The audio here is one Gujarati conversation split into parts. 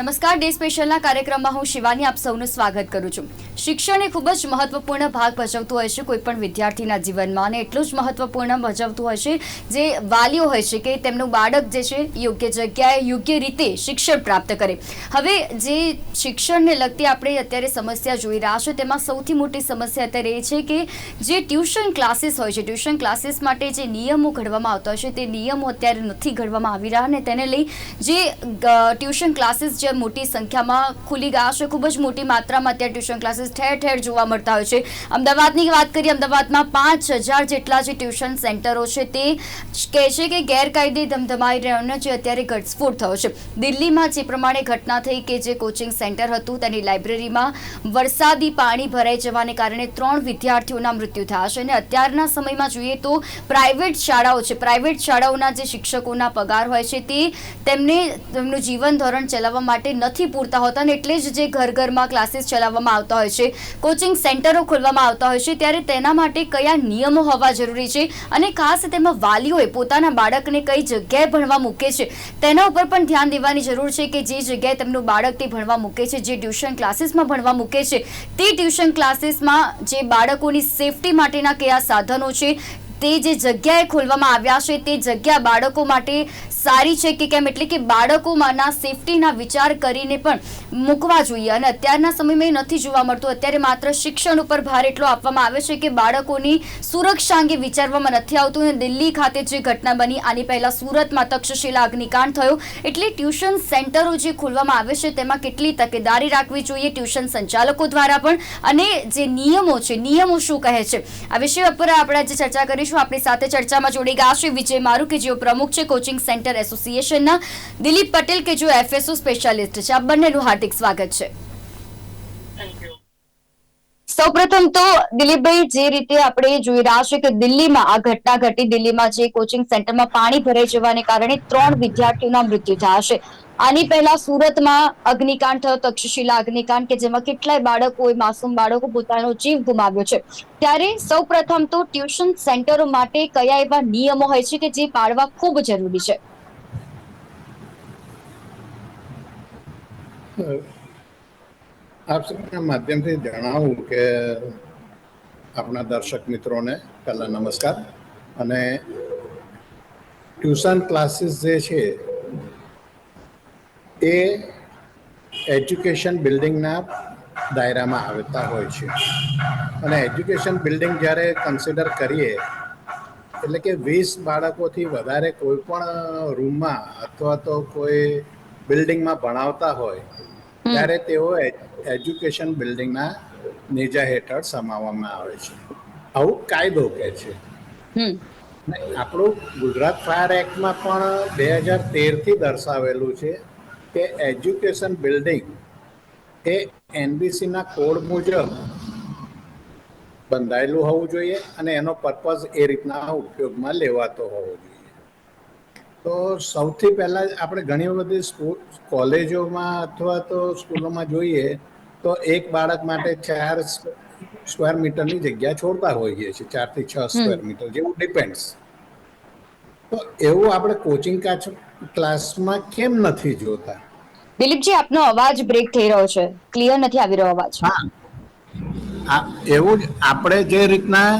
નમસ્કાર, ડે સ્પેશિયલના કાર્યક્રમમાં હું શિવાની આપ સૌનું સ્વાગત કરું છું. શિક્ષણ એ ખૂબ જ મહત્વપૂર્ણ ભાગ ભજવતું હોય છે કોઈ પણ વિદ્યાર્થીના જીવનમાં અને એટલું જ મહત્વપૂર્ણ ભજવતું હોય છે જે વાલીઓ હોય છે કે તેમનું બાળક જે છે યોગ્ય જગ્યાએ યોગ્ય રીતે શિક્ષણ પ્રાપ્ત કરે. હવે જે શિક્ષણને લગતી આપણે અત્યારે સમસ્યા જોઈ રહ્યા છે તેમાં સૌથી મોટી સમસ્યા અત્યારે એ છે કે જે ટ્યુશન ક્લાસીસ હોય છે, ટ્યુશન ક્લાસીસ માટે જે નિયમો ઘડવામાં આવતા હોય છે તે નિયમો અત્યારે નથી ઘડવામાં આવી રહ્યા અને તેને લઈ જે ટ્યુશન ક્લાસીસ જે મોટી સંખ્યામાં ખુલી ગયા છે. ખૂબ જ મોટી માત્રામાં અત્યારે ટ્યુશન ક્લાસીસ ઠેર ઠેર જોવા મળતા હોય છે. અમદાવાદની વાત કરીએ, અમદાવાદમાં પાંચ હજાર જેટલા જે ટ્યુશન સેન્ટરો છે તે કહે છે કે ગેરકાયદે ધમધમાઈ રહ્યાનો જે અત્યારે ઘટસ્ફોટ થયો છે. દિલ્હીમાં જે પ્રમાણે ઘટના થઈ કે જે કોચિંગ સેન્ટર હતું, તેની લાઇબ્રેરીમાં વરસાદી પાણી ભરાઈ જવાને કારણે ત્રણ વિદ્યાર્થીઓના મૃત્યુ થયા છે. અને અત્યારના સમયમાં જોઈએ તો પ્રાઇવેટ શાળાઓ છે. પ્રાઇવેટ શાળાઓના જે શિક્ષકોના પગાર હોય છે તે તેમને તેમનું જીવન ધોરણ ચલાવવા માટે નથી પૂરતા હોતા અને એટલે જ જે ઘર ઘરમાં ક્લાસીસ ચલાવવામાં આવતા હોય છે કોચિંગ સેન્ટરો ખોલવામાં આવતા હોય છે, ત્યારે તેના માટે કયા નિયમો હોવા જરૂરી છે અને ખાસ તેમાં વાલીઓએ પોતાના બાળકને કઈ જગ્યાએ ભણવા મૂકે છે, તેના ઉપર પણ ધ્યાન દેવાની જરૂર છે કે જે જગ્યાએ તેમનું બાળક તે ભણવા મૂકે છે, જે ટ્યુશન ક્લાસીસમાં ભણવા મૂકે છે, તે ટ્યુશન ક્લાસીસમાં જે બાળકોની સેફટી માટેના કયા સાધનો છે તે જે જગ્યાએ ખોલવામાં આવ્યા છે, તે જગ્યા બાળકો માટે સારી છે કે કેમ? એટલે કે બાળકોમાંના સેફટીના વિચાર કરીને પણ મૂકવા જોઈએ. અને અત્યારના સમયમાં નથી જોવા મળતું. અત્યારે માત્ર શિક્ષણ ઉપર ભાર એટલો આપવામાં આવે છે કે બાળકોની સુરક્ષા અંગે વિચારવામાં નથી આવતું. અને દિલ્હી ખાતે જે ઘટના બની, આની પહેલાં સુરતમાં તક્ષશિલા અગ્નિકાંડ થયો. એટલે ટ્યુશન સેન્ટરો જે ખોલવામાં આવે છે, તેમાં કેટલી તકેદારી રાખવી જોઈએ ટ્યુશન સંચાલકો દ્વારા પણ. અને જે નિયમો છે, નિયમો શું કહે છે? આ વિષય ઉપર આપણે આજે ચર્ચા કરીશું. આપણી સાથે ચર્ચામાં જોડી ગયા છે વિજય મારુ, કે જેઓ પ્રમુખ છે, કોચિંગ સેન્ટર એસોસિએશનના. દિલીપ પટેલ, કે જેઓ એફએસઓ સ્પેશિયાલિસ્ટ છે. આ બંનેનું હાર્દિક સ્વાગત છે. સૌપ્રથમ તો દિલીપભાઈ, જે રીતે આપણે જોઈ રહ્યા છે કે દિલ્હીમાં આ ઘટના ઘટી, દિલ્હીમાં જે કોચિંગ સેન્ટરમાં પાણી ભરાઈ જવાને કારણે ત્રણ વિદ્યાર્થીઓના મૃત્યુ થયા છે. આની પહેલા સુરતમાં અગ્નિકાંડ થયો, તક્ષશિલા અગ્નિકાંડ, કે જેમાં કેટલાય બાળકોએ માસૂમ બાળકો પોતાનો જીવ ગુમાવ્યો છે. ત્યારે સૌપ્રથમ તો ટ્યુશન સેન્ટરો માટે કયા એવા નિયમો હોય છે કે જે પાળવા ખૂબ જરૂરી છે? આપ સૌના માધ્યમથી જણાવું કે આપણા દર્શક મિત્રોને પહેલાં નમસ્કાર. અને ટ્યુશન ક્લાસીસ જે છે, એ એજ્યુકેશન બિલ્ડિંગના દાયરામાં આવતા હોય છે. અને એજ્યુકેશન બિલ્ડિંગ જ્યારે કન્સિડર કરીએ, એટલે કે વીસ બાળકોથી વધારે કોઈ પણ રૂમમાં અથવા તો કોઈ બિલ્ડિંગમાં ભણાવતા હોય ત્યારે તેઓ એજ્યુકેશન બિલ્ડિંગના નેજા હેઠળ સમાવવામાં આવે છે. આવું કાયદો કે છે. આપણું ગુજરાત ફાયર એક્ટમાં પણ બે હજાર તેરથી દર્શાવેલું છે કે એજ્યુકેશન બિલ્ડિંગ એ એનબીસીના કોડ મુજબ બંધાયેલું હોવું જોઈએ અને એનો પર્પઝ એ રીતના ઉપયોગમાં લેવાતો હોવો જોઈએ. તો સૌથી પહેલાં આપણે ઘણી બધી સ્કૂલ કોલેજોમાં અથવા તો સ્કૂલોમાં જોઈએ તો એક બાળક માટે ચાર સ્ક્વેર મીટરની જગ્યા છોડતા હોઈએ છીએ. ચારથી છ સ્ક્વેર મીટર જેવું ડિપેન્ડ્સ. તો એવું આપણે કોચિંગ ક્લાસમાં કેમ નથી જોતા? દિલીપજી આપનો અવાજ બ્રેક થઈ રહ્યો છે. ક્લિયર નથી આવી રહ્યો અવાજ. હા. એવું જ આપણે જે રીતના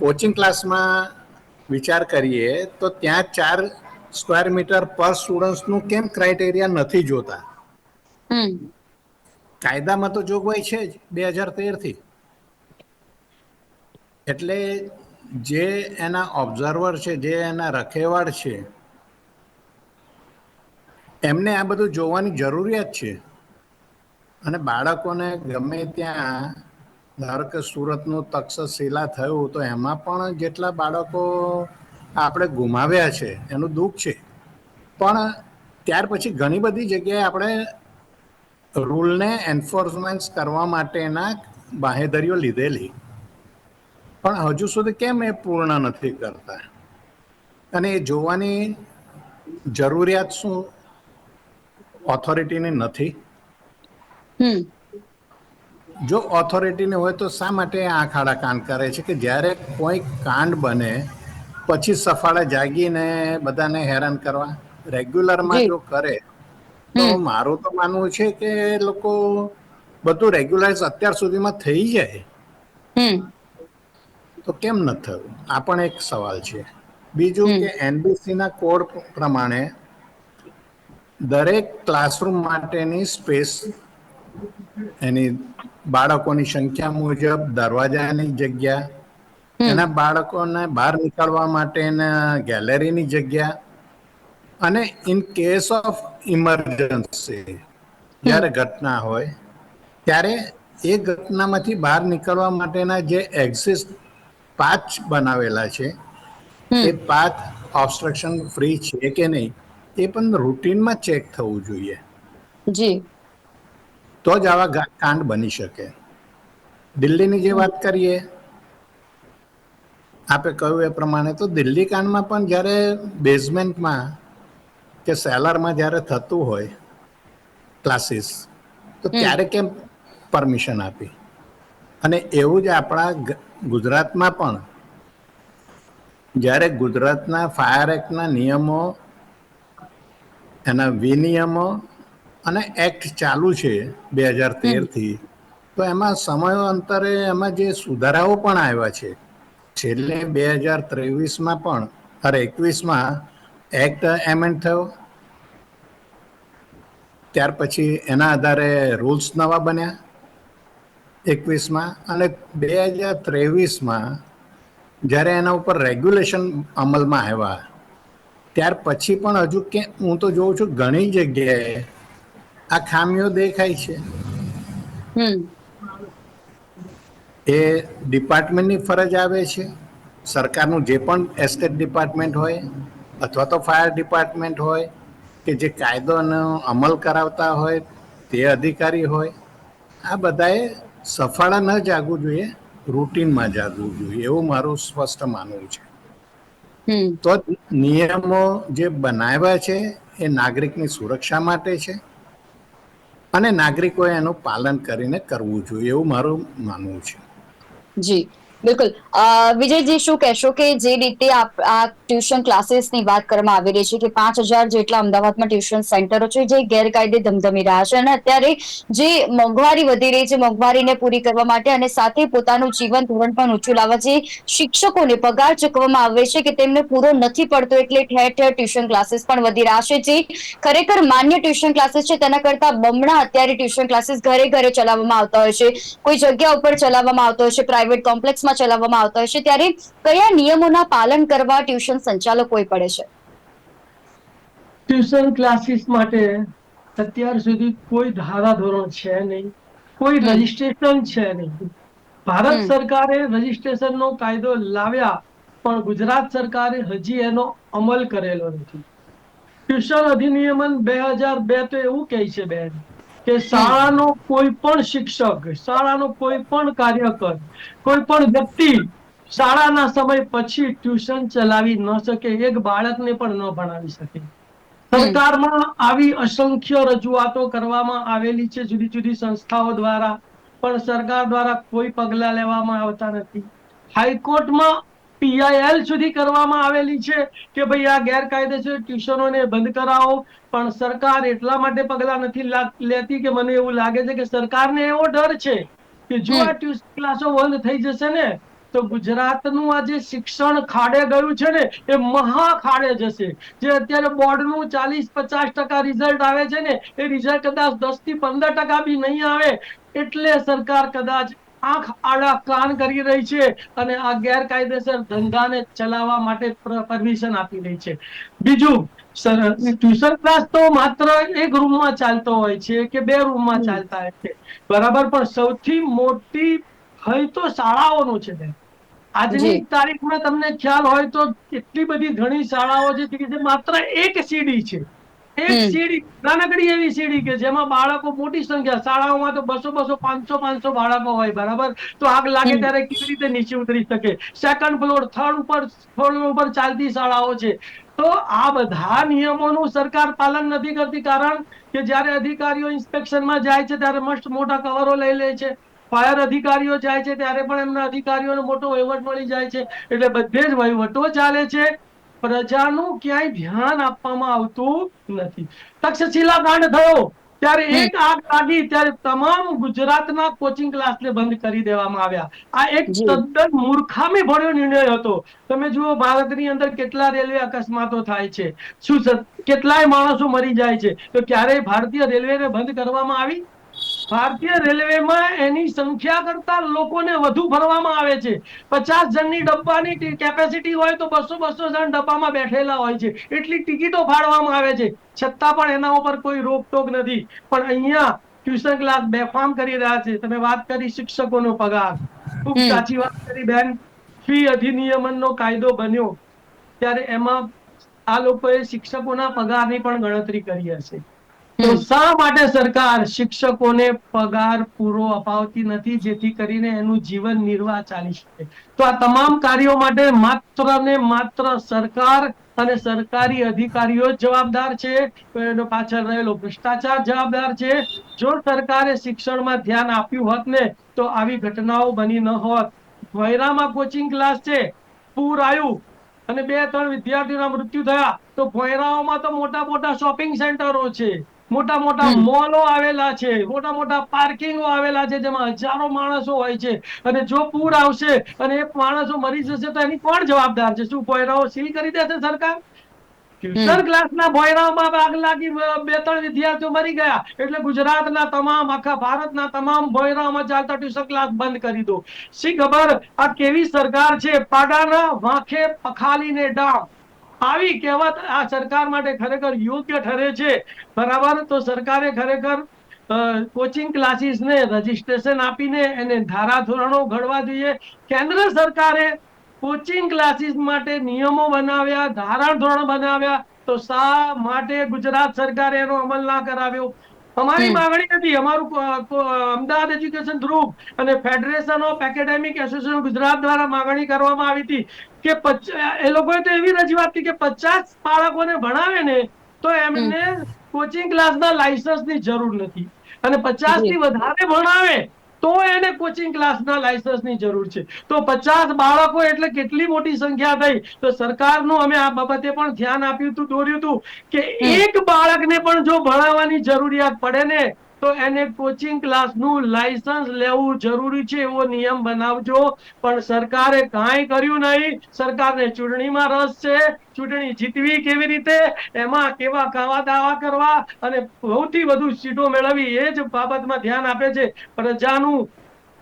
કોચિંગ ક્લાસમાં વિચાર કરીએ તો ત્યાં ચાર સ્ક્વેર મીટર પર સ્ટુડન્ટ્સનું કેમ ક્રાઇટેરિયા નથી જોતા? કાયદામાં તો જોગવાઈ છે જ બે હજાર તેરથી એટલે જે એના ઓબ્ઝર્વર છે જે એના રખેવાળ છે એમને આ બધું જોવાની જરૂરિયાત છે. અને બાળકોને ગમે ત્યાં ધારો કે સુરતનું તક્ષશિલા થયું તો એમાં પણ જેટલા બાળકો આપણે ગુમાવ્યા છે એનું દુઃખ છે. પણ ત્યાર પછી ઘણી બધી જગ્યાએ આપણે રૂલને એન્ફોર્સમેન્ટ કરવા માટેના બાહેધરીઓ લીધેલી. પણ હજુ સુધી કેમ એ પૂર્ણ નથી કરતા? અને એ જોવાની જરૂરિયાત શું ઓથોરિટીની નથી? હમ. જો ઓથોરિટીને હોય તો શા માટે આંખ આડા કાંડ કરે છે કે જ્યારે કોઈ કાંડ બને પછી સફાળા જાગીને બધાને હેરાન કરવા રેગ્યુલરમાં જી. કરે તો મારું તો માનવું છે કે લોકો બધું રેગ્યુલાઇઝ અત્યાર સુધીમાં થઈ જાય. તો કેમ ન થયું? આ પણ એક સવાલ છે. બીજું કે એનબીસી ના કોડ પ્રમાણે દરેક ક્લાસરૂમ માટેની સ્પેસ એની બાળકોની સંખ્યા મુજબ દરવાજાની જગ્યા. એના બાળકોને બહાર નીકળવા માટેના ગેલેરીની જગ્યા અને ઇન કેસ ઓફ ઇમરજન્સી જ્યારે ઘટના હોય ત્યારે એ ઘટનામાંથી બહાર નીકળવા માટેના જે એક્ઝિસ્ટ પાચ બનાવેલા છે એ પાથ ઓબસ્ટ્રક્શન ફ્રી છે કે નહીં એ પણ રૂટીનમાં ચેક થવું જોઈએ. જી. તો જ આવા કાંડ બની શકે. દિલ્હીની જે વાત કરીએ આપે કહ્યું એ પ્રમાણે તો દિલ્હી કાંડમાં પણ જ્યારે બેઝમેન્ટમાં કે સેલરમાં જ્યારે થતું હોય ક્લાસીસ તો ત્યારે કેમ પરમિશન આપી? અને એવું જ આપણા ગુજરાતમાં પણ. જ્યારે ગુજરાતના ફાયર એક્ટના નિયમો એના વિનિયમો અને એક્ટ ચાલુ છે બે હજાર. તેરથી તો એમાં સમયો અંતરે એમાં જે સુધારાઓ પણ આવ્યા છે છેલ્લે બે હજાર ત્રેવીસમાં પણ, અરે એકવીસમાં એક્ટ એમેન્ડ થયો. ત્યાર પછી એના આધારે રૂલ્સ નવા બન્યા, એકવીસમાં. અને બે હજાર ત્રેવીસમાં, જ્યારે એના ઉપર રેગ્યુલેશન અમલમાં આવ્યા, ત્યાર પછી પણ હજુ કે, હું તો જોઉં છું ઘણી જગ્યાએ આ ખામીઓ દેખાય છે. એ ડિપાર્ટમેન્ટની ફરજ આવે છે. સરકારનું જે પણ એસ્ટેટ ડિપાર્ટમેન્ટ હોય અથવા તો ફાયર ડિપાર્ટમેન્ટ હોય કે જે કાયદોનો અમલ કરાવતા હોય તે અધિકારી હોય આ બધાએ સફાળા ન જાગવું જોઈએ રૂટીનમાં જાગવું જોઈએ એવું મારું સ્પષ્ટ માનવું છે. તો નિયમો જે બનાવ્યા છે એ નાગરિકની સુરક્ષા માટે છે અને નાગરિકોએ એનું પાલન કરીને કરવું જોઈએ એવું મારું માનવું છે. જી બિલકુલ. વિજયજી, શું કહેશો કે જે રીતે આ ટ્યુશન ક્લાસીસની વાત કરવામાં આવી રહી છે કે પાંચ હજાર જેટલા અમદાવાદમાં ટ્યુશન સેન્ટરો છે જે ગેરકાયદે ધમધમી રહ્યા છે અને અત્યારે જે મોંઘવારી વધી રહી છે મોંઘવારીને પૂરી કરવા માટે અને સાથે પોતાનું જીવન ધોરણ પણ ઊંચું લાવવા જે શિક્ષકોને પગાર ચૂકવવામાં આવે છે કે તેમને પૂરો નથી પડતો એટલે ઠેર ઠેર ટ્યુશન ક્લાસીસ પણ વધી રહ્યા છે. જે ખરેખર માન્ય ટ્યુશન ક્લાસીસ છે તેના કરતા બમણા અત્યારે ટ્યુશન ક્લાસીસ ઘરે ઘરે ચલાવવામાં આવતા હોય છે. કોઈ જગ્યા ઉપર ચલાવવામાં આવતો હોય છે, પ્રાઇવેટ કોમ્પ્લેક્સમાં ચલાવવામાં આવતા હોય છે ત્યારે કયા નિયમોના પાલન કરવા ટ્યુશન સંચાલકોએ પડે છે? ટ્યુશન ક્લાસીસ માટે અત્યાર સુધી કોઈ ધારાધોરણ છે નહીં કોઈ. રજીસ્ટ્રેશન છે નહીં. ભારત સરકારે રજીસ્ટ્રેશન નો કાયદો લાવ્યા પણ ગુજરાત સરકારે હજી એનો અમલ કરેલો નથી. ટ્યુશન અધિનિયમન બે હજાર બે તો એવું કહે છે બેન કે શાળાનો કોઈ પણ શિક્ષક શાળાનો કોઈ પણ કાર્યકર કોઈ પણ વ્યક્તિ શાળાના સમય પછી ટ્યુશન ચલાવી ન શકે એક બાળકને પણ ન ભણાવી શકે. સરકારમાં આવી અસંખ્ય રજૂઆતો કરવામાં આવેલી છે જુદી જુદી સંસ્થાઓ દ્વારા પણ સરકાર દ્વારા કોઈ પગલા લેવામાં આવતા નથી. હાઈકોર્ટમાં પીઆઈએલ સુધી કરવામાં આવેલી છે કે ભાઈ આ ગેરકાયદેસર ટ્યુશનોને બંધ કરાવો. પણ સરકાર એટલા માટે પગલા નથી લેતી કે મને એવું લાગે છે કે સરકારને એવો ડર છે કે જો આ ટ્યુશન ક્લાસો બંધ થઈ જશે ને તો ગુજરાતનું આ જે શિક્ષણ ખાડે ગયું છે ને એ મહા ખાડે જશે. જે અત્યારે બોર્ડનું ચાલીસ પચાસ ટકા રિઝલ્ટ આવે છે ને એ રિઝલ્ટ કદાચ દસથી પંદર ટકા બી નહીં આવે એટલે સરકાર કદાચ આંખ આડા કાન કરી રહી છે અને આ ગેરકાયદેસર ધંધાને ચલાવવા માટે પરમિશન આપી રહી છે. બીજું ટ્યુશન ક્લાસ તો માત્ર એક રૂમમાં ચાલતો હોય છે કે બે રૂમમાં ચાલતા હોય છે. બરાબર પણ સૌથી મોટી ભય તો શાળાઓનું છે આજની તારીખમાં તમને ખ્યાલ હોય તો કેટલી બધી ઘણી શાળાઓ છે કે જે માત્ર એક સીડી છે. એક સીડી નાનકડી એવી સીડી કે જેમાં બાળકો મોટી સંખ્યા શાળાઓમાં તો બસો બસો પાંચસો પાંચસો બાળકો હોય બરાબર? તો આગ લાગે ત્યારે કેવી રીતે નીચે ઉતરી શકે? સેકન્ડ ફ્લોર થર્ડ ઉપર ફ્લોર ઉપર ચાલતી શાળાઓ છે. તો આ બધા નિયમોનું સરકાર પાલન નથી કરતી કારણ કે જ્યારે અધિકારીઓ ઇન્સ્પેક્શનમાં જાય છે ત્યારે મસ્ત મોટા કવરો લઈ લે છે. ફાયર અધિકારીઓ જાય છે ત્યારે પણ એમના અધિકારીઓનો મોટો વહીવટ મળી જાય છે. એટલે બધે જ વહીવટો ચાલે છે. પ્રજાનું ક્યાંય ધ્યાન આપવામાં આવતું નથી. તક્ષશિલા કાંડ થયો. ત્યારે એક આગ લાગી. ત્યારે તમામ ગુજરાતના કોચિંગ ક્લાસને બંધ કરી દેવામાં આવ્યા. આ એક. તદ્દન મૂર્ખામી ભર્યો નિર્ણય હતો. તમે જુઓ ભારતની અંદર કેટલા રેલવે અકસ્માતો થાય છે. શું કેટલાય માણસો મરી જાય છે. તો ક્યારેય ભારતીય રેલવેને બંધ કરવામાં આવી ભારતીય રેલવેમાં એની સંખ્યા કરતા લોકોને વધુ ભરવામાં આવે છે. પચાસ જણની ડબ્બાની કેપેસિટી હોય તો બસો બસો જણ ડબ્બામાં બેઠેલા હોય છે. એટલી ટિકિટો ફાળવામાં આવે છે. છતાં પણ એના ઉપર કોઈ રોકટોક નથી. પણ અહીંયા ટ્યુશન ક્લાસ બેફામ કરી રહ્યા છે. તમે વાત કરી શિક્ષકોનો પગાર. ખૂબ સાચી વાત કરી બેન. ફી અધિનિયમનનો કાયદો બન્યો. ત્યારે એમાં આ લોકોએ શિક્ષકોના પગારની પણ ગણતરી કરી હશે. તો. શા માટે સરકાર શિક્ષકોને પગાર પૂરો અપાવતી નથી જેથી કરીને એનું જીવન નિર્વાહ ચાલી શકે? તો આ તમામ કાર્યો માટે માત્ર ને માત્ર સરકાર અને સરકારી અધિકારીઓ જ જવાબદાર છે. એનો પાછળ રહેલો ભ્રષ્ટાચાર જવાબદાર છે. જો સરકારે શિક્ષણમાં ધ્યાન આપ્યું હોત ને તો આવી ઘટનાઓ બની ન હોત. ભોયરામાં કોચિંગ ક્લાસ છે. પૂર આવ્યું અને બે ત્રણ વિદ્યાર્થીઓના મૃત્યુ થયા. તો ભોયરાઓમાં તો મોટા મોટા શોપિંગ સેન્ટરો છે. મોટા મોટા મોલો આવેલા છે મોટા મોટા પાર્કિંગો આવેલા છે જેમાં હજારો માણસો હોય છે. અને જો પૂર આવશે અને એ માણસો મરી જશે તો એની કોણ જવાબદાર છે? શું ભોયરાઓ સીલ કરી દેશે સરકાર? ટ્યુશન ક્લાસના ભોયરાઓમાં આગ લાગી બે ત્રણ વિદ્યાર્થીઓ મરી ગયા. એટલે ગુજરાતના તમામ આખા ભારતના તમામ ભોયરાઓમાં ચાલતા ટ્યુશન ક્લાસ બંધ કરી દો. શી ખબર આ કેવી સરકાર છે? પાડાના વાંખે પખાલીને ડામ. આવી કહેવત આ સરકાર માટે ખરેખર યોગ્ય ઠરે છે. બરાબર? તો સરકારે ખરેખર કોચિંગ ક્લાસીસને રજીસ્ટ્રેશન આપીને એને ધારાધોરણો ઘડવા જોઈએ. કેન્દ્ર સરકારે કોચિંગ ક્લાસીસ માટે નિયમો બનાવ્યા ધારાધોરણ બનાવ્યા. તો શા માટે ગુજરાત સરકારે એનો અમલ ના કરાવ્યો? અમારી માંગણી હતી અમારું અમદાવાદ એજ્યુકેશન ગ્રુપ અને federation of academic association Gujarat દ્વારા માંગણી કરવામાં આવી હતી. કે એ લોકોએ તો એવી રજૂઆત કરી કે પચાસ બાળકોને ભણાવે ને તો એમને કોચિંગ ક્લાસના લાયસન્સની જરૂર નથી. અને પચાસથી વધારે ભણાવે તો એને કોચિંગ ક્લાસના લાયસન્સની જરૂર છે. તો પચાસ બાળકો એટલે કેટલી મોટી સંખ્યા થઈ? તો સરકારનું અમે આ બાબતે પણ ધ્યાન આપ્યું હતું દોર્યું હતું કે એક બાળકને પણ જો ભણાવવાની જરૂરિયાત પડે ને તો એને કોચિંગ ક્લાસનું લાયસન્સ લેવું જરૂરી છે એવો નિયમ બનાવજો. પણ સરકારે કાંઈ કર્યું નહીં. સરકારને ચૂંટણીમાં રસ છે. ચૂંટણી જીતવી કેવી રીતે? એમાં કેવા કાવા દાવા કરવા? અને સૌથી વધુ સીટો મેળવવી એ જ બાબતમાં ધ્યાન આપે છે. પ્રજાનું,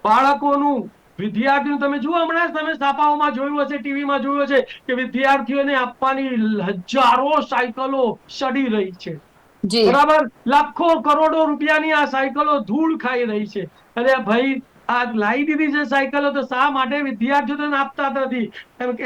બાળકોનું વિદ્યાર્થીઓ તમે જુઓ હમણાં તમે છાપાઓમાં જોયું હશે, ટીવીમાં જોયું હશે કે વિદ્યાર્થીઓને આપવાની હજારો સાયકલો સડી રહી છે. બરાબર? લાખો કરોડો રૂપિયાની આ સાયકલો ધૂળ ખાઈ રહી છે. અરે ભાઈ આ લાવી દીધી છે સાયકલો તો શા માટે વિદ્યાર્થીઓને આપતા નથી?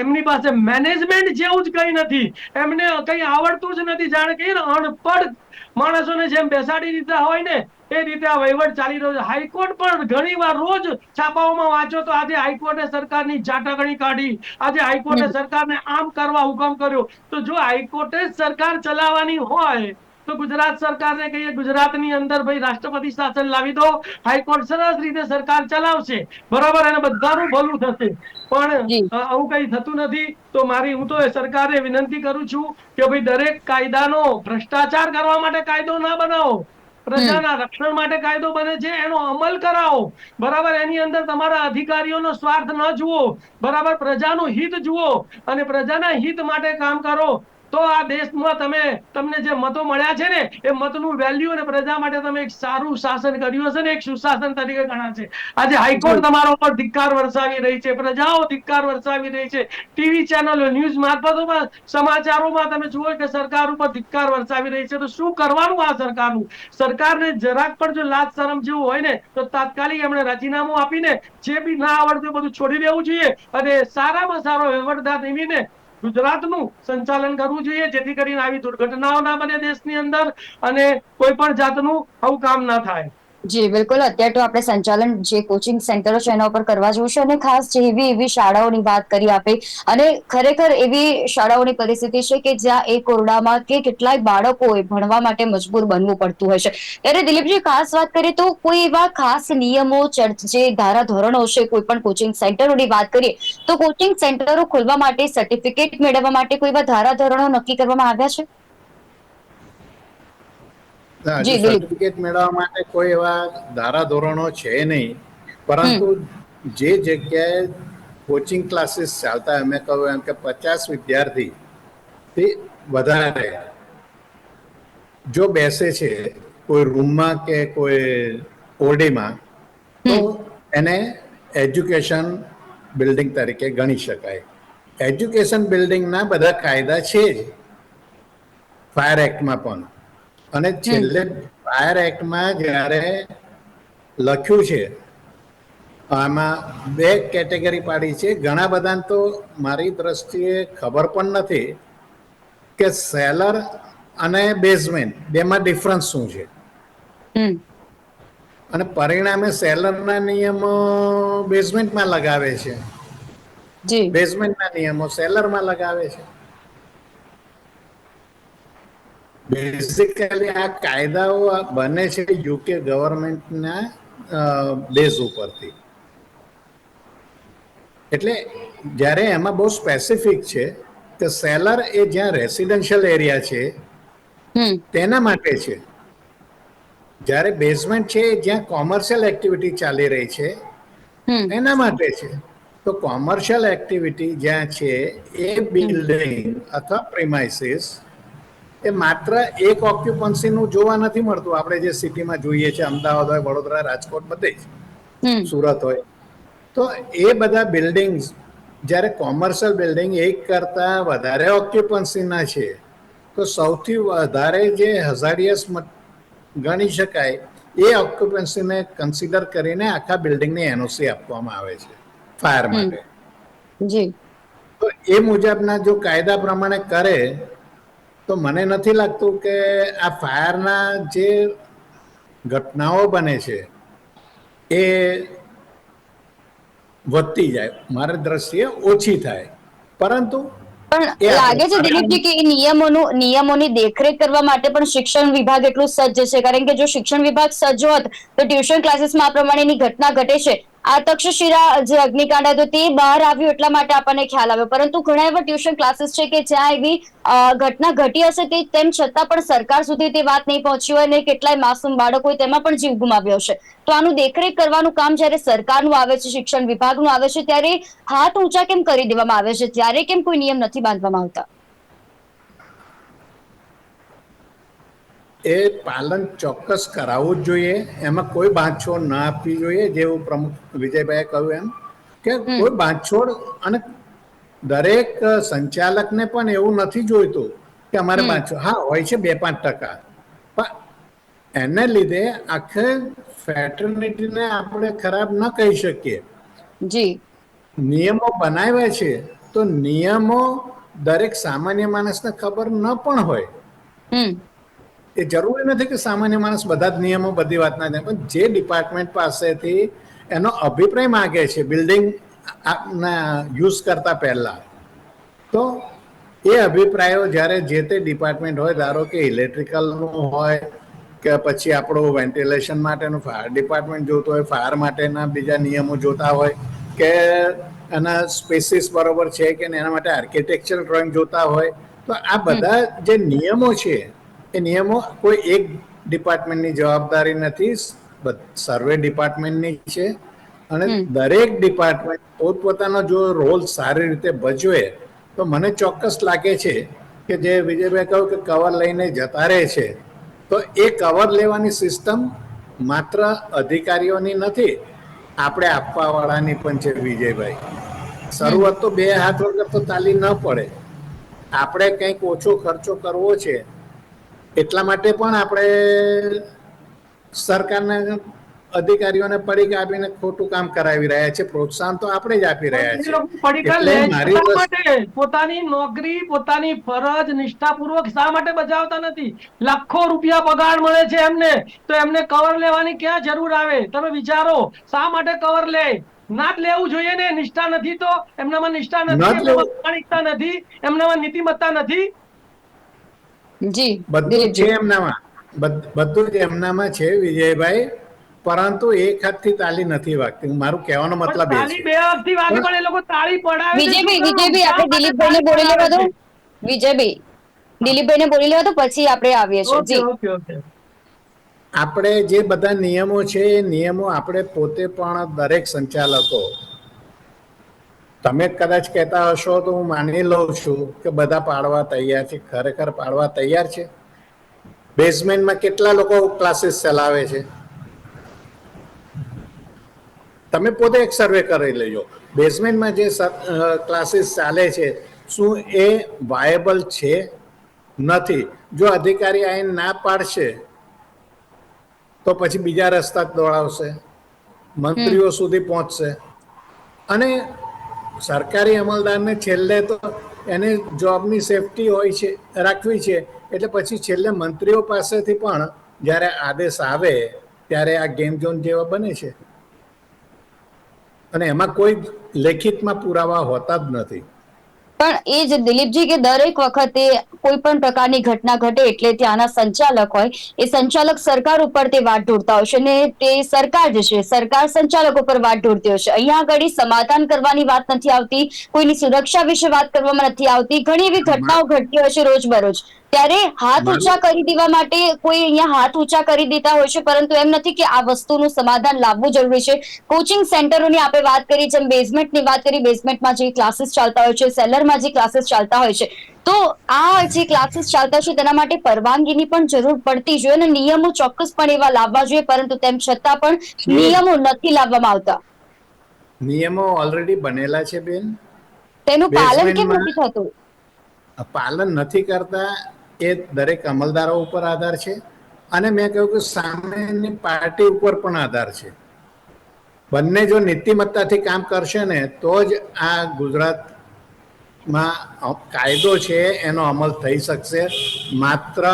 એમની પાસે મેનેજમેન્ટ જેવું જ કઈ નથી. એમને કઈ આવડતું જ નથી. જાણે કે ને માણસોને જેમ બેસાડી દીધા હોય ને એ રીતે આ વહીવટ ચાલી રહ્યો છે. હાઈકોર્ટ પણ ઘણી વાર રોજ છાપાઓમાં વાંચો તો આજે હાઈકોર્ટે સરકારની જાટાગણી કાઢી. આજે હાઈકોર્ટે સરકારને આમ કરવા હુકમ કર્યો. તો જો હાઈકોર્ટે સરકાર ચલાવવાની હોય તો ગુજરાત સરકારને કહીએ ગુજરાતની અંદર ભાઈ રાષ્ટ્રપતિ શાસન લાવી દો હાઈકોર્ટ સરસ રીતે સરકાર ચલાવશે. બરાબર? અને બધાનું ભલું થશે. પણ આવું કઈ થતું નથી. તો મારી હું તો સરકારે વિનંતી કરું છું કે ભાઈ દરેક કાયદાનો ભ્રષ્ટાચાર કરવા માટે કાયદો ના બનાવો. પ્રજાના રક્ષણ માટે કાયદો બને છે એનો અમલ કરાવો. બરાબર? એની અંદર તમારા અધિકારીઓનો સ્વાર્થ ન જુઓ. બરાબર? પ્રજાનું હિત જુઓ. અને પ્રજાના હિત માટે કામ કરો. તો આ દેશમાં તમે તમને જે મતો મળ્યા છે ને એ મતનું વેલ્યુ અને પ્રજા માટે તમે એક સારું શાસન કર્યું હશે ને એક સુશાસન તરીકે ગણાશે. આજે હાઈકોર્ટ તમારા ઉપર ધિક્કાર વરસાવી રહી છે પ્રજાઓ ધિક્કાર વરસાવી રહી છે. ટીવી ચેનલો ન્યૂઝ મારફતોમાં સમાચારોમાં તમે જુઓ કે સરકાર ઉપર ધિક્કાર વરસાવી રહી છે. તો શું કરવાનું આ સરકારનું? સરકારને જરાક પણ જો લાજ શરમ જેવું હોય ને તો તાત્કાલિક એમણે રાજીનામું આપીને જે બી ના આવડતું બધું છોડી દેવું જોઈએ. અને સારામાં સારો વહીવટદાર નિમીને ગુજરાતનું સંચાલન કરવું જોઈએ, જેથી કરીને આવી દુર્ઘટનાઓ ના બને દેશની અંદર અને કોઈ પણ જાતનું આવું કામ ના થાય. જી, બિલકુલ. અત્યારે તો આપણે સંચાલન જે કોચિંગ સેન્ટરો છે એના ઉપર કરવા જવું છે અને ખાસ જે એવી શાળાઓની વાત કરી આપે. અને ખરેખર એવી શાળાઓની પરિસ્થિતિ છે કે જ્યાં એ ઓરડામાં કે કેટલાય બાળકોએ ભણવા માટે મજબૂર બનવું પડતું હોય છે. ત્યારે દિલીપજી, ખાસ વાત કરીએ તો કોઈ એવા ખાસ નિયમો જે ધારા ધોરણો છે, કોઈ પણ કોચિંગ સેન્ટરોની વાત કરીએ, તો કોચિંગ સેન્ટરો ખોલવા માટે સર્ટિફિકેટ મેળવવા માટે કોઈ એવા ધારા ધોરણો નક્કી કરવામાં આવ્યા છે. સર્ટિફિકેટ મેળવવા માટે કોઈ એવા ધારા ધોરણો છે નહીં. પરંતુ જે જગ્યાએ કોચિંગ ક્લાસીસ ચાલતા અમે કહ્યું એમ કે પચાસ વિદ્યાર્થી તે વધારે જો બેસે છે કોઈ રૂમમાં કે કોઈ ઓરડીમાં તો એને એજ્યુકેશન બિલ્ડિંગ તરીકે ગણી શકાય. એજ્યુકેશન બિલ્ડિંગના બધા કાયદા છે જ. ફાયર એક્ટમાં પણ. અને છેલ્લે ફાયર એક્ટમાં જ્યારે લખ્યું છે આમાં બે કેટેગરી પાડી છે. ઘણા બધાને તો મારી દ્રષ્ટિએ ખબર પણ નથી કે સેલર અને બેઝમેન્ટ બેમાં ડિફરન્સ શું છે. અને પરિણામે સેલરના નિયમો બેઝમેન્ટમાં લગાવે છે. બેઝમેન્ટના નિયમો સેલરમાં લગાવે છે. બેઝિકલી આ કાયદાઓ બને છે યુકે ગવર્મેન્ટના બેઝ ઉપરથી. એટલે જ્યારે એમાં બહુ સ્પેસિફિક છે કે સેલર એ જ્યાં રેસિડેન્શિયલ એરિયા છે હમ. તેના માટે છે. જ્યારે બેઝમેન્ટ છે જ્યાં કોમર્શિયલ એક્ટિવિટી ચાલી રહી છે એના માટે છે. તો કોમર્શિયલ એક્ટિવિટી જ્યાં છે એ બિલ્ડિંગ અથવા પ્રિમાઇસીસ એ માત્ર એક ઓક્યુપન્સીનું જોવા નથી મળતું. આપણે જે સિટીમાં જોઈએ છે અમદાવાદ હોય વડોદરા રાજકોટ બધે જ. સુરત હોય. તો એ બધા બિલ્ડિંગ્સ જ્યારે કોમર્શિયલ બિલ્ડિંગ એક કરતાં વધારે ઓક્યુપન્સીના છે તો સૌથી વધારે જે હઝારિયસ ગણી શકાય એ ઓક્યુપન્સીને કન્સિડર કરીને આખા બિલ્ડિંગની એનઓસી આપવામાં આવે છે ફાયર માટે. જી. તો એ મુજબના જો કાયદા પ્રમાણે કરે તો મને નથી લાગતું કે આ ફાયરના જે ઘટનાઓ બને છે એ વધતી જાય. મારી દ્રષ્ટિએ ઓછી થાય. પરંતુ પણ લાગે છે દિલીપજી કે નિયમોનું નિયમોની દેખરેખ કરવા માટે પણ શિક્ષણ વિભાગ એટલું સજ્જ છે. કારણ કે જો શિક્ષણ વિભાગ સજ્જ હોત તો ટ્યુશન ક્લાસીસમાં આ પ્રમાણેની ઘટના ઘટે છે. આ તક્ષશિલા જે અગ્નિકાંડ હતો તે બહાર આવ્યું એટલા માટે આપણને ખ્યાલ આવ્યો. પરંતુ ઘણા એવા ટ્યુશન ક્લાસીસ છે કે જ્યાં એવી ઘટના ઘટી હશે તે તેમ છતાં પણ સરકાર સુધી તે વાત નહીં પહોંચી હોય અને કેટલાય માસૂમ બાળકોએ તેમાં પણ જીવ ગુમાવ્યો હશે. તો આનું દેખરેખ કરવાનું કામ જ્યારે સરકારનું આવે છે, શિક્ષણ વિભાગનું આવે છે, ત્યારે હાથ ઊંચા કેમ કરી દેવામાં આવે છે? ત્યારે કેમ કોઈ નિયમ નથી બાંધવામાં આવતા? એ પાલન ચોક્કસ કરાવવું જ જોઈએ. એમાં કોઈ બાંધછોડ ના આપવી જોઈએ. જેવું પ્રમુખ વિજયભાઈએ કહ્યું એમ કે કોઈ બાંધછોડ અને દરેક સંચાલકને પણ એવું નથી જોઈતું કે અમારે બાંધછોડ હા હોય છે બે પાંચ ટકા. પણ એને લીધે આખે ફેટર્નિટીને આપણે ખરાબ ન કહી શકીએ. જી. નિયમો બનાવ્યા છે તો નિયમો દરેક સામાન્ય માણસને ખબર ન પણ હોય. હમ. એ જરૂરી નથી કે સામાન્ય માણસ બધા જ નિયમો, બધી વાતના જાય, પણ જે ડિપાર્ટમેન્ટ પાસેથી એનો અભિપ્રાય માગે છે બિલ્ડિંગ યુઝ કરતા પહેલા, તો એ અભિપ્રાયો જ્યારે જે તે ડિપાર્ટમેન્ટ હોય, ધારો કે ઇલેક્ટ્રિકલનું હોય, કે પછી આપણું વેન્ટિલેશન માટેનું ફાયર ડિપાર્ટમેન્ટ જોતું હોય ફાયર માટેના બીજા નિયમો જોતા હોય, કે એના સ્પેસીસ બરોબર છે કે એના માટે આર્કિટેક્ચર ડ્રોઈંગ જોતા હોય, તો આ બધા જે નિયમો છે એ નિયમો કોઈ એક ડિપાર્ટમેન્ટની જવાબદારી નથી. સર્વે ડિપાર્ટમેન્ટની છે અને દરેક ડિપાર્ટમેન્ટ પોતપોતાનો જો રોલ સારી રીતે ભજવે તો મને ચોક્કસ લાગે છે કે જે વિજયભાઈ કહ્યું કે કવર લઈને જતા રહે છે તો એ કવર લેવાની સિસ્ટમ માત્ર અધિકારીઓની નથી આપણે આપવાવાળાની પણ છે વિજયભાઈ. શરૂઆત તો બે હાથ વગર તો તાલી ન પડે. આપણે કંઈક ઓછો ખર્ચો કરવો છે એટલા માટે પણ આપણે સરકારને અધિકારીઓને પડીકા આપીને ખોટું કામ કરાવી રહ્યા છે પ્રોત્સાહન તો આપણે જ આપી રહ્યા છે. પોતાની નોકરી પોતાની ફરજ નિષ્ઠાપૂર્વક શા માટે બજાવતા નથી? લાખો રૂપિયા પગાર મળે છે એમને. તો એમને કવર લેવાની ક્યાં જરૂર આવે? તમે વિચારો શા માટે કવર લે? ના જ લેવું જોઈએ ને. નિષ્ઠા નથી તો? એમનામાં નિષ્ઠા નથી એમનામાં નથી એમનામાં નીતિમત્તા નથી? બધું છે એમનામાં. બધું જ એમનામાં છે વિજયભાઈ પરંતુ એક હાથથી તાળી નથી વાગતી. મારું કહેવાનો મતલબ એ છે. બે હાથથી વાગે પણ એ લોકો તાળી પડાવે વિજયભાઈ વિજયભાઈ આપણે દિલીપભાઈને બોલી લેવા દો? વિજયભાઈ દિલીપભાઈને બોલી લેવા દો પછી આપણે આવીએ છીએ. જી. Okay okay. આપણે જે બધા નિયમો છે એ નિયમો આપણે પોતે પણ દરેક સંચાલકો તમે કદાચ કહેતા હશો તો હું માની લઉં છું કે બધા પાડવા તૈયાર છે ખરેખર પાડવા તૈયાર છે. બેઝમેન્ટમાં કેટલા લોકો ક્લાસીસ ચલાવે છે? તમે પોતે એક સર્વે કરી લેજો. બેઝમેન્ટમાં જે ક્લાસીસ ચાલે છે શું એ વાયેબલ છે? નથી. જો અધિકારી આવીને ના પાડશે તો પછી બીજા રસ્તા દોડાવશે. મંત્રીઓ સુધી પહોંચશે. અને સરકારી અમલદારને છેલ્લે તો એને જોબની સેફટી હોય છે, રાખવી છે, એટલે પછી છેલ્લે મંત્રીઓ પાસેથી પણ જ્યારે આદેશ આવે, ત્યારે આ ગેમ ઝોન જેવા બને છે. અને એમાં કોઈ લેખિતમાં પુરાવા હોતા જ નથી. પણ એ જ દિલીપજી કે દરેક વખતે કોઈ પણ પ્રકારની ઘટના ઘટે એટલે ત્યાંના સંચાલક હોય એ સંચાલક સરકાર ઉપર તે વાત ઢોળતા હોય છે ને તે સરકાર જ છે સરકાર સંચાલક ઉપર વાત ઢોળતી હોય છે. અહીંયા આગળ સમાધાન કરવાની વાત નથી આવતી કોઈની સુરક્ષા વિશે વાત કરવામાં નથી આવતી ઘણી એવી ઘટનાઓ ઘટતી હોય છે રોજબરોજ. ત્યારે હાથ ઊંચા કરી દેવા માટે કોઈ અહીંયા હાથ ઊંચા કરી દેતા હોય છે પરંતુ એમ નથી કે આ વસ્તુનું સમાધાન લાવવું જરૂરી છે. કોચિંગ સેન્ટરોની આપણે વાત કરી જેમ બેઝમેન્ટની વાત કરી બેઝમેન્ટમાં જે ક્લાસીસ ચાલતા હોય છે સેલરમાં જે ક્લાસીસ ચાલતા હોય છે. તો આ જે ક્લાસીસ ચાલતા છે તેના માટે પરવાનગીની પણ જરૂર પડતી જોઈએ અને નિયમો ચોક્કસપણે એવા લાવવા જોઈએ પરંતુ તેમ છતાં પણ નિયમો નથી લાવવામાં આવતા. નિયમો ઓલરેડી બનેલા છે બેન. તેનું પાલન કેમ નથી થતું? પાલન નથી કરતા એ દરેક અમલદારો ઉપર આધાર છે અને મેં કહ્યું કે સામેની પાર્ટી ઉપર પણ આધાર છે. બંને જો નીતિમત્તાથી કામ કરશે ને તો જ આ ગુજરાતમાં કાયદો છે એનો અમલ થઈ શકશે. માત્ર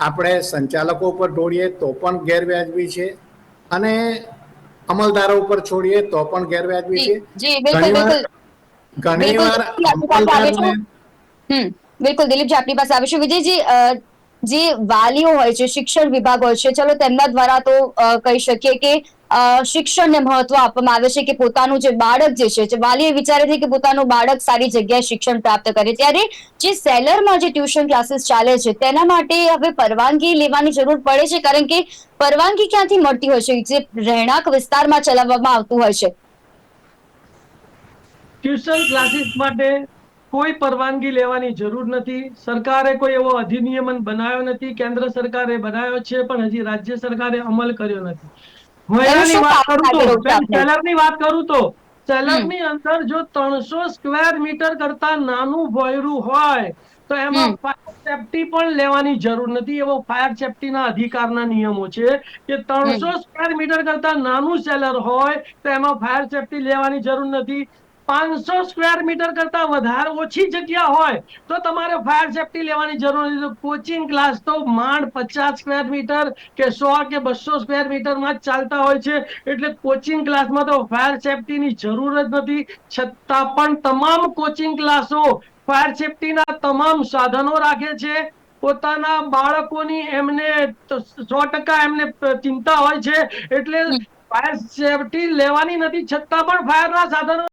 આપણે સંચાલકો ઉપર ઢોળીએ તો પણ ગેરવ્યાજબી છે અને અમલદારો ઉપર છોડીએ તો પણ ગેરવ્યાજબી છે. ઘણીવાર ઘણીવાર. અમલદારને બિલકુલ, દિલીપજી, આપની પાસે આવીશું. વિજયજી જે વાલીઓ હોય છે, શિક્ષણ વિભાગ હોય છે, ચલો તેમના દ્વારા તો કહી શકીએ કે શિક્ષણને મહત્વ આપવામાં આવે છે કે પોતાનું જે બાળક જે છે વાલીએ વિચારે છે કે પોતાનું બાળક સારી જગ્યાએ શિક્ષણ પ્રાપ્ત કરે. ત્યારે જે સેલરમાં જે ટ્યુશન ક્લાસીસ ચાલે છે, તેના માટે હવે પરવાનગી લેવાની જરૂર પડે છે, કારણ કે પરવાનગી ક્યાંથી મળતી હોય છે? જે રહેણાંક વિસ્તારમાં ચલાવવામાં આવતું હોય છે. ટ્યુશન ક્લાસીસ માટે કોઈ પરવાનગી લેવાની જરૂર નથી. સરકારે કોઈ એવો અધિનિયમન બનાવ્યો નથી. કેન્દ્ર સરકારે બનાવ્યો છે પણ હજી રાજ્ય સરકારે અમલ કર્યો નથી. વાત કરું તો? સેલરની વાત કરું તો સેલરની અંદર જો ત્રણસો સ્ક્વેર મીટર કરતા નાનું ભોયરું હોય તો એમાં ફાયર સેફટી પણ લેવાની જરૂર નથી. એવો ફાયર સેફટીના અધિકારના નિયમો છે કે ત્રણસો સ્ક્વેર મીટર કરતા નાનું સેલર હોય તો એમાં ફાયર સેફટી લેવાની જરૂર નથી. પાંચસો સ્ક્વેર મીટર કરતા વધારે ઓછી જગ્યા હોય તો તમારે ફાયર સેફટી લેવાની જરૂર નથી. કોચિંગ ક્લાસ તો માંડ પચાસ સ્ક્વેર મીટર કે સો કે બસો સ્ક્વેર મીટરમાં જ ચાલતા હોય છે. એટલે કોચિંગ ક્લાસમાં તો ફાયર સેફટીની જરૂર જ નથી. છતાં પણ તમામ કોચિંગ ક્લાસો ફાયર સેફટીના તમામ સાધનો રાખે છે. પોતાના બાળકોની એમને સો ટકા એમને ચિંતા હોય છે. એટલે ફાયર સેફટી લેવાની નથી. છતાં પણ ફાયરના સાધનો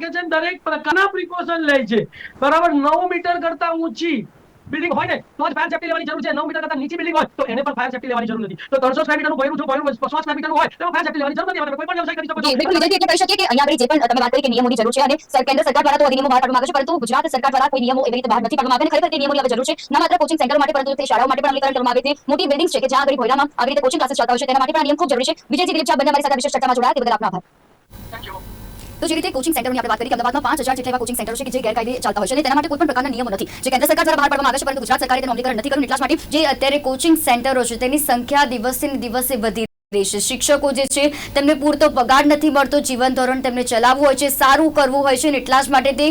રાખે છે દરેક પ્રકારના પ્રિકોશન લે છે. બરાબર નવ મીટર કરતા ઊંચી બિલ્ડિંગ હોય ને તો જ ફાયર સેફ્ટી લેવાની જરૂર છે. નવ મીટર કરતા નીચી બિલ્ડિંગ હોય તો એને પણ ફાયર સેફ્ટી લેવાની જરૂર નથી. તો ત્રણસો સ્ક્વેર મીટરનું ભર્યું જો ભર્યું સો સ્ક્વેર મીટરનું હોય તો ફાયર સેફ્ટી લેવાની જરૂર નથી. કોઈ પણ વ્યવસાય કરી શકો બિલકુલ. એટલે કહી શકીએ કે અહીંયા આગળ જે પણ તમે વાત કરી કે નિયમોની જરૂર છે અને કેન્દ્ર સરકાર દ્વારા તો અધિનિયમો બહાર પાડવામાં આવે છે પરંતુ ગુજરાત સરકાર દ્વારા કોઈ નિયમો એવી રીતે બહાર નથી પાડવામાં આવે ખરેખર તે નિયમોની જરૂર છે. ના માત્ર કોચિંગ સેન્ટર માટે પરંતુ તે શાળાઓ માટે પણ અમલીકરણ કરવામાં આવે છે. મોટી બિલ્ડિંગ્સ છે કે જ્યાં આગળ ભોયરામાં આવી રીતે કોચિંગ ક્લાસીસ ચાલતા હોય છે તેના માટે પણ નિયમ ખૂબ જરૂરી છે. વિજયજી દિલીપ શાહ બંને અમારી સાથે વિશેષ ચર્ચામાં જોડાયા. તે બદલ આપનો આભાર. તો જે રીતે કોચિંગ સેન્ટરની આપણે વાત કરી કે અમદાવાદમાં પાંચ હજાર જેટલા કોચિંગ સેન્ટરો છે કે જે ગેરકાયદે ચાલતા હોય છે અને તેના માટે કોઈ પણ પ્રકારના નિયમો નથી. જે કેન્દ્ર સરકાર દ્વારા બહાર પાડવામાં આવે છે, પરંતુ ગુજરાત સરકારે તેનું અમલીકરણ નથી કર્યું, એટલા માટે જે અત્યારે કોચિંગ સેન્ટરો છે, તેની સંખ્યા દિવસે દિવસે વધી રહી શિક્ષકો જે છે, તેમને પૂરતો પગાર નથી મળતો, જીવન ધોરણ તેમને ચલાવવું હોય છે, સારું કરવું હોય છે અને એટલા જ માટે તે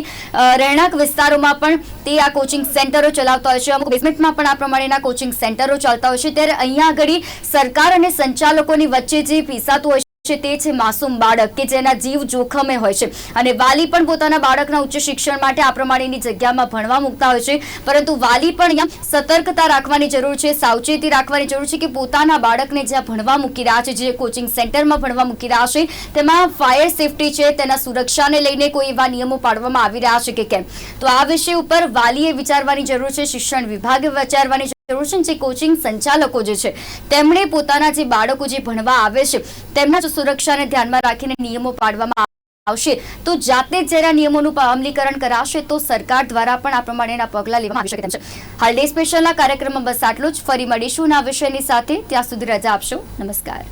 રહેણાંક વિસ્તારોમાં પણ તે આ કોચિંગ સેન્ટરો ચલાવતા હોય છે. અમુક બેઝમેન્ટમાં પણ આ પ્રમાણેના કોચિંગ સેન્ટરો ચાલતા હોય છે. ત્યારે અહીંયા આગળ સરકાર અને સંચાલકોની વચ્ચે જે પીસાતું હોય છે તે છે માસૂમ બાળક કે જેના જીવ જોખમે હોય છે. અને વાલી પણ પોતાના બાળકના ઉચ્ચ શિક્ષણ માટે આ પ્રમાણેની જગ્યામાં ભણવા મૂકતા હોય છે. પરંતુ વાલી પણ સતર્કતા રાખવાની જરૂર છે, સાવચેતી રાખવાની જરૂર છે કે પોતાના બાળકને જ્યાં ભણવા મૂકી રહ્યા છે, જે કોચિંગ સેન્ટરમાં ભણવા મૂકી રહ્યા છે, તેમાં ફાયર સેફટી છે, તેના સુરક્ષાને લઈને કોઈ એવા નિયમો પાડવામાં આવી રહ્યા છે કે કેમ? તો આ વિષય ઉપર વાલીએ વિચારવાની જરૂર છે, શિક્ષણ વિભાગે વિચારવાની કોચિંગ સંચાલકો જે છે, તેમણે પોતાના જે બાળકો જે ભણવા આવે છે, તેમના જો સુરક્ષાને ધ્યાનમાં રાખીને નિયમો પાડવામાં આવશે. તો જાતે જ નિયમોનું અમલીકરણ કરાશે, તો સરકાર દ્વારા પણ આ પ્રમાણેના પગલાં લેવામાં આવી શકે છે. હાલ ડે સ્પેશિયલના કાર્યક્રમમાં બસ આટલું જ. ફરી મળીશું ના વિષયની સાથે. ત્યાં સુધી રજા આપશો. નમસ્કાર.